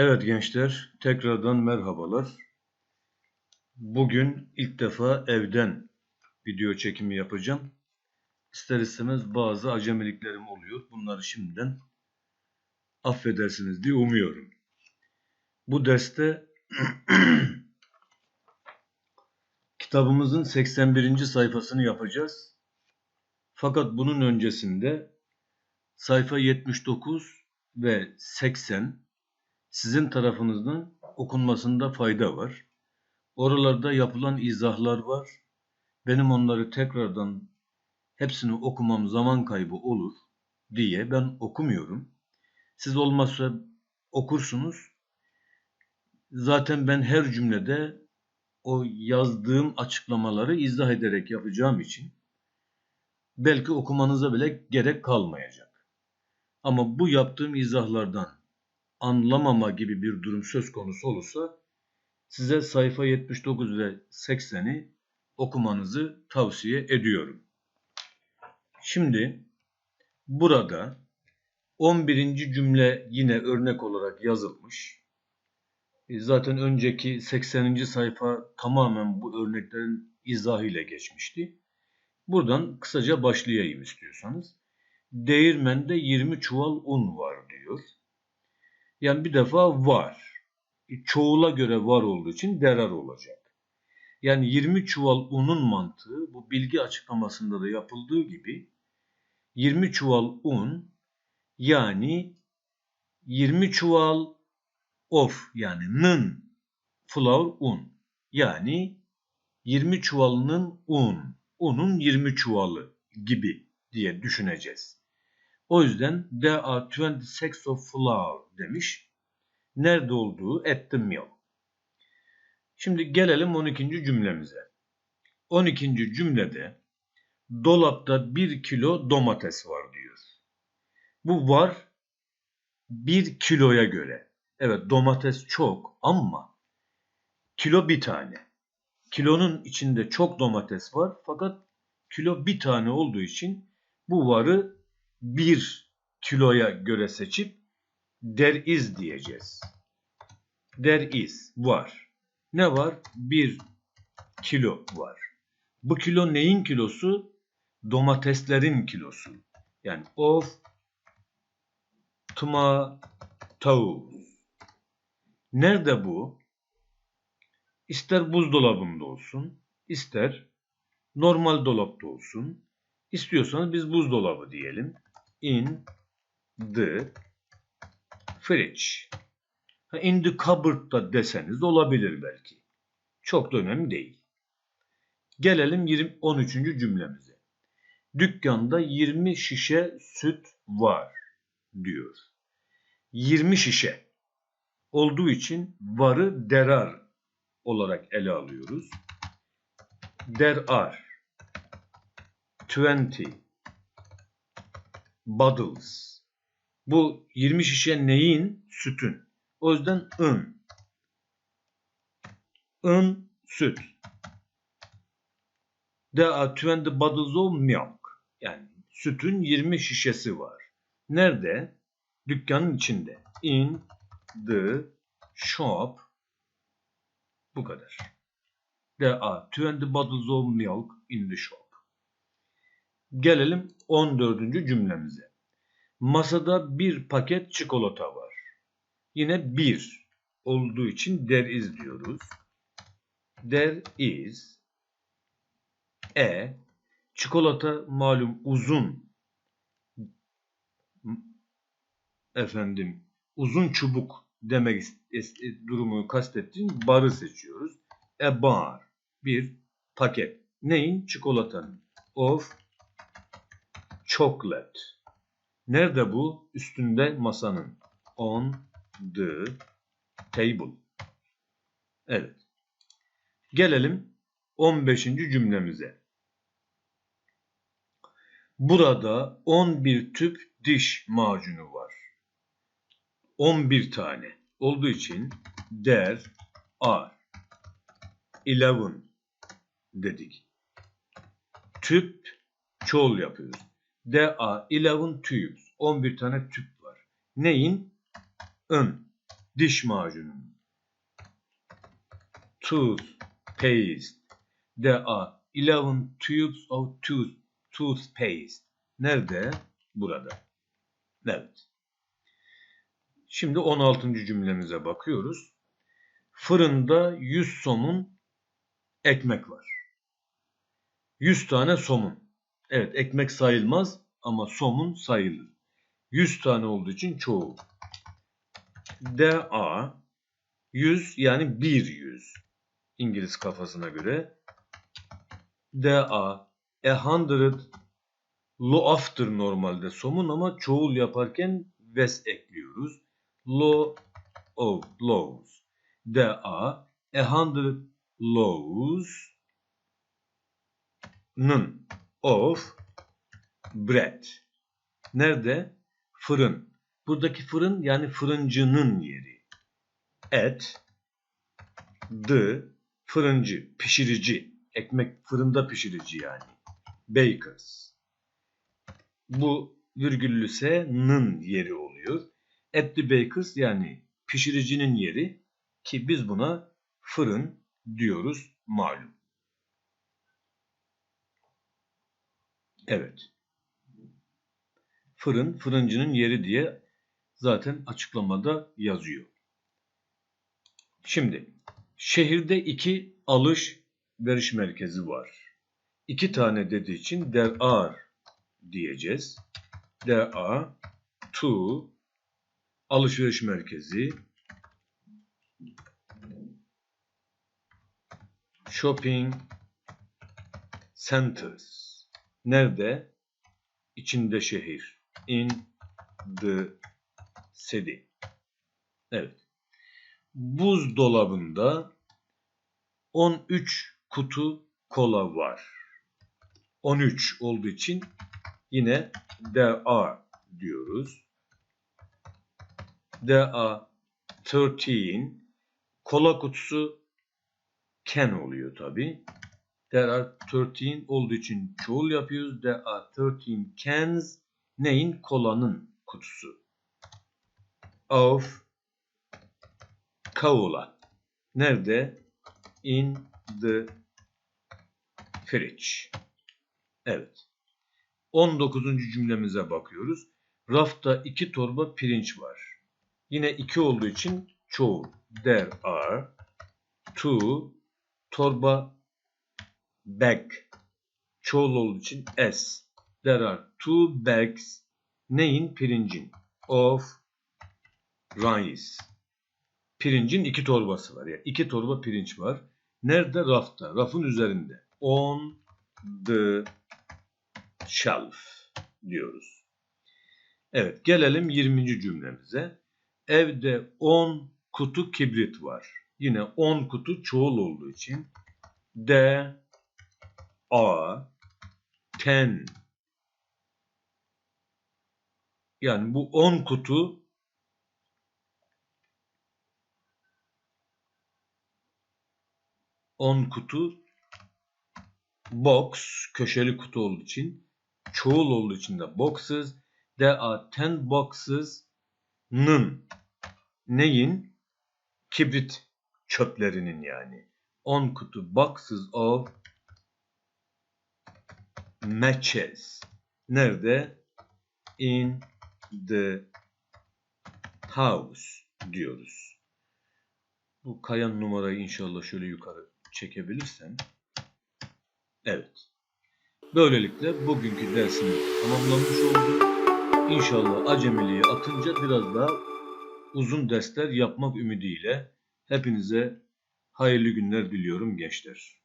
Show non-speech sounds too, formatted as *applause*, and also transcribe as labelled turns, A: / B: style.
A: Evet gençler, tekrardan merhabalar. Bugün ilk defa evden video çekimi yapacağım. İster istemez bazı acemiliklerim oluyor. Bunları şimdiden affedersiniz diye umuyorum. Bu derste *clears throat* kitabımızın 81. sayfasını yapacağız. Fakat bunun öncesinde sayfa 79 ve 80 sizin tarafınızdan okunmasında fayda var. Oralarda yapılan izahlar var. Benim onları tekrardan hepsini okumam zaman kaybı olur diye ben okumuyorum. Siz olmazsa okursunuz. Zaten ben her cümlede o yazdığım açıklamaları izah ederek yapacağım için belki okumanıza bile gerek kalmayacak. Ama bu yaptığım izahlardan anlamama gibi bir durum söz konusu olursa size sayfa 79 ve 80'i okumanızı tavsiye ediyorum. Şimdi burada 11. cümle yine örnek olarak yazılmış. E, zaten önceki 80. sayfa tamamen bu örneklerin izahıyla geçmişti. Buradan kısaca başlayayım istiyorsanız. Değirmende 20 çuval un var diyor. Yani bir defa var. E, çoğula göre var olduğu için derar olacak. Yani 20 çuval unun mantığı bu bilgi açıklamasında da yapıldığı gibi 20 çuval un yani 20 çuval of yani nın flour un yani 20 çuvalının un unun 20 çuvalı gibi diye düşüneceğiz. O yüzden there are 20 sacks of flour demiş. Nerede olduğu at the mill. Şimdi gelelim 12. cümlemize. 12. cümlede dolapta 1 kilo domates var diyor. Bu var 1 kiloya göre. Evet domates çok ama kilo bir tane. Kilonun içinde çok domates var fakat kilo bir tane olduğu için bu varı bir kiloya göre seçip there is diyeceğiz. There is var. Ne var? Bir kilo var. Bu kilo neyin kilosu? Domateslerin kilosu. Yani of tomatoes. Nerede bu? İster buzdolabında olsun, ister normal dolapta olsun. İstiyorsanız biz buzdolabı diyelim in the fridge. In the cupboard da deseniz olabilir belki. Çok da önemli değil. Gelelim 20, 13. cümlemize. Dükkanda 20 şişe süt var diyor. 20 şişe olduğu için varı derar olarak ele alıyoruz. There are 20 bottles. Bu 20 şişe neyin? Sütün. O yüzden ın. ın süt. There are 20 bottles of milk. Yani sütün 20 şişesi var. Nerede? Dükkanın içinde. In the shop. Bu kadar. There are 20 bottles of milk in the shop. Gelelim 14. cümlemize. Masada bir paket çikolata var. Yine bir olduğu için there is diyoruz. There is e çikolata malum uzun efendim uzun çubuk demek durumu kastettiğim barı seçiyoruz. A bar bir paket. Neyin? Çikolatanın. Of chocolate. Nerede bu? Üstünde masanın. On the table. Evet. Gelelim 15. cümlemize. Burada 11 tüp diş macunu var. 11 tane olduğu için there are 11 dedik. Tüp çoğul yapıyoruz. There are 11 tubes. 11 tane tüp var. Neyin? Ön. diş macunu. Toothpaste. There are 11 tubes of tooth, toothpaste. Nerede? Burada. Evet. Şimdi 16. cümlemize bakıyoruz. Fırında 100 somun ekmek var. 100 tane somun. Evet ekmek sayılmaz ama somun sayılır. 100 tane olduğu için çoğu. Are 100 yani bir yüz. İngiliz kafasına göre. Are a hundred loaf'tır normalde somun ama çoğul yaparken ves ekliyoruz. Lo of. There are a hundred loaves nın of bread. Nerede? Fırın. Buradaki fırın yani fırıncının yeri. At the fırıncı, pişirici. Ekmek fırında pişirici yani. Bakers. Bu virgüllüse nın yeri oluyor. At the bakers yani pişiricinin yeri ki biz buna fırın diyoruz malum. Evet. Fırın, fırıncının yeri diye zaten açıklamada yazıyor. Şimdi şehirde iki alışveriş merkezi var. İki tane dediği için there are diyeceğiz. There are two alışveriş merkezi shopping centers. Nerede? İçinde şehir. In the city. Evet. Buzdolabında 13 kutu kola var. 13 olduğu için yine there are diyoruz. There are 13 kola kutusu can oluyor tabi. There are 13 olduğu için çoğul yapıyoruz. There are 13 cans neyin? Kolanın kutusu. Of Cola. Nerede? In the fridge. Evet. 19. cümlemize bakıyoruz. Rafta iki torba pirinç var. Yine iki olduğu için çoğul. There are two torba bag. Çoğul olduğu için s. There are two bags. Neyin? Pirincin. Of rice. Pirincin iki torbası var. Yani iki torba pirinç var. Nerede? Rafta. Rafın üzerinde. On the shelf diyoruz. Evet gelelim 20. cümlemize. Evde 10 kutu kibrit var. Yine 10 kutu çoğul olduğu için there are 10 yani bu 10 kutu on kutu box köşeli kutu olduğu için çoğul olduğu için de boxes. There are 10 boxes. Nın. Neyin? Kibrit çöplerinin yani. 10 kutu boxes of matches nerede in the house diyoruz. Bu kayan numarayı inşallah şöyle yukarı çekebilirsem. Evet. Böylelikle bugünkü dersimiz tamamlanmış oldu. İnşallah acemiliği atınca biraz daha uzun dersler yapmak ümidiyle hepinize hayırlı günler diliyorum gençler.